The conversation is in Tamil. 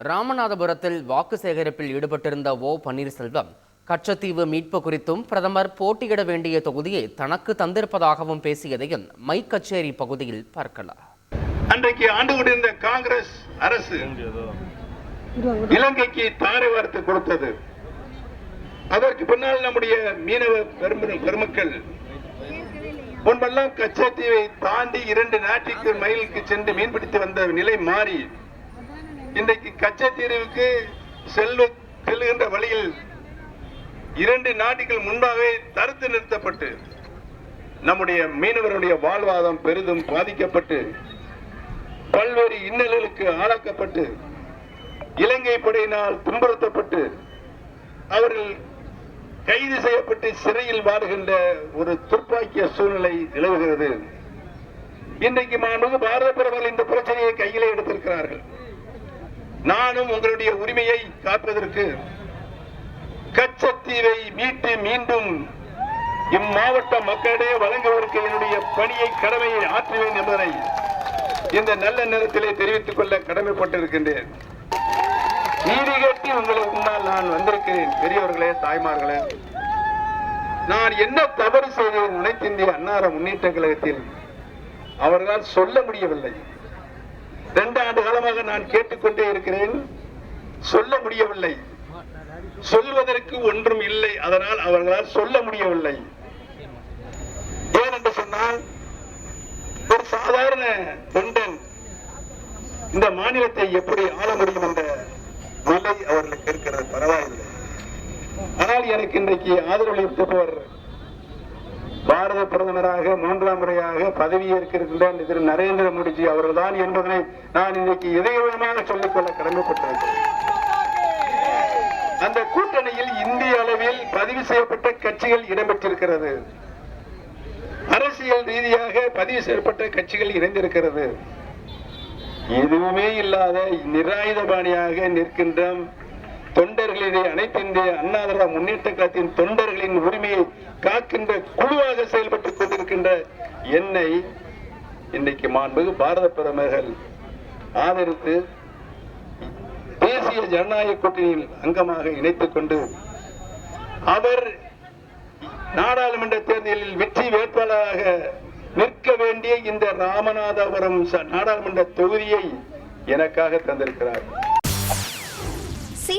ராமநாதபுரத்தில் வாக்கு சேகரிப்பில் ஈடுபட்டிருந்த ஓ. பன்னீர்செல்வம் கச்சத்தீவு மீட்பு குறித்தும் பிரதமர் போட்டியிட வேண்டிய தொகுதியை தனக்கு தந்திருப்பதாகவும் பேசியதையும் மைக் கச்சேரி பகுதியில் பார்க்கலாம். அன்றைக்கு ஆண்டு கொண்டிருந்த காங்கிரஸ் அரசு இலங்கைக்கு தாரை வார்த்து கொடுத்தது. அதற்கு பின்னால் நம்முடைய மீனவ பெருமக்கள் முன்பெல்லாம் கச்சத்தீவை தாண்டி இரண்டு நாட்டிற்கு மைலுக்கு சென்று மீன்பிடித்து வந்த நிலை மாறி இன்றைக்கு கச்சத்தீவுக்கு செல்வ செல்லுகின்ற வழியில் இரண்டு நாட்டுகள் முன்பாகவே தடுத்து நிறுத்தப்பட்டு நம்முடைய மீனவருடைய வாழ்வாதாரம் பெரிதும் பாதிக்கப்பட்டு பல்வேறு இன்னல்களுக்கு ஆளாக்கப்பட்டு இலங்கை படையினால் துன்புறுத்தப்பட்டு அவர்கள் கைது செய்யப்பட்டு சிறையில் வாடுகின்ற ஒரு துர்ப்பாக்கிய சூழ்நிலை நிலவுகிறது. இன்றைக்கு மாண்புமிகு பாரத பிரதமர் இந்த பிரச்சனையை கையிலே எடுத்திருக்கிறார்கள். நானும் உங்களுடைய உரிமையை காப்பதற்கு கச்சத்தீவை மீட்டு மீண்டும் இம்மாவட்ட மக்களிடையே வழங்குவதற்கு என்னுடைய பணியை கடமையை ஆற்றுவேன் என்பதனை இந்த நல்ல நேரத்திலே தெரிவித்துக் கொள்ள கடமைப்பட்டிருக்கின்றேன். நீதி கேட்டு உங்களுக்கு முன்னால் நான் வந்திருக்கிறேன் பெரியவர்களே தாய்மார்களே. நான் என்ன தவறு செய்தேன் நினைத்து அன்னார முன்னேற்ற கழகத்தில் அவர்களால் சொல்ல முடியவில்லை. இரண்டு ஆண்டு காலமாக நான் கேட்டுக்கொண்டே இருக்கிறேன். சொல்ல முடியவில்லை. சொல்வதற்கு ஒன்றும் இல்லை. அதனால் அவர்களால் சொல்ல முடியவில்லை. ஏனென்று சொன்னால் ஒரு சாதாரண தொண்டன் இந்த மாநிலத்தை எப்படி ஆள முடியும் என்ற நிலை அவர்களுக்கு இருக்கிறது. பரவாயில்லை. ஆனால் எனக்கு இன்றைக்கு ஆதரவளிப்பவர் பாரத பிரதமராக மூன்றாம் முறையாக பதவியேற்கின்ற திரு நரேந்திர மோடிஜி அவர்கள்தான் என்பதனை நான் இன்றைக்கு இதயமாக சொல்லிக்கொள்ள கடமைப்பட்டிருக்கிறேன். அந்த கூட்டணியில் இந்திய அளவில் பதிவு செய்யப்பட்ட கட்சிகள் இடம்பெற்றிருக்கிறது. அரசியல் ரீதியாக பதிவு செய்யப்பட்ட கட்சிகள் இணைந்திருக்கிறது. எதுவுமே இல்லாத நிராயுதபாணியாக நிற்கின்ற தொண்டர்களிடையே அனைத்து இந்திய அண்ணா திராவிட முன்னேற்ற கழகத்தின் தொண்டர்களின் உரிமையை காக்கின்ற குழுவாக செயல்பட்டுக் கொண்டிருக்கின்ற என்னை இன்னைக்கு மாண்புகு பாரத பிரமர்கள் ஆதரித்து தேசிய ஜனநாயக கூட்டணியில் அங்கமாக இணைத்துக் கொண்டு அவர் நாடாளுமன்ற தேர்தலில் வெற்றி வேட்பாளராக நிற்க வேண்டிய இந்த ராமநாதபுரம் நாடாளுமன்ற தொகுதியை எனக்காக தந்திருக்கிறார்.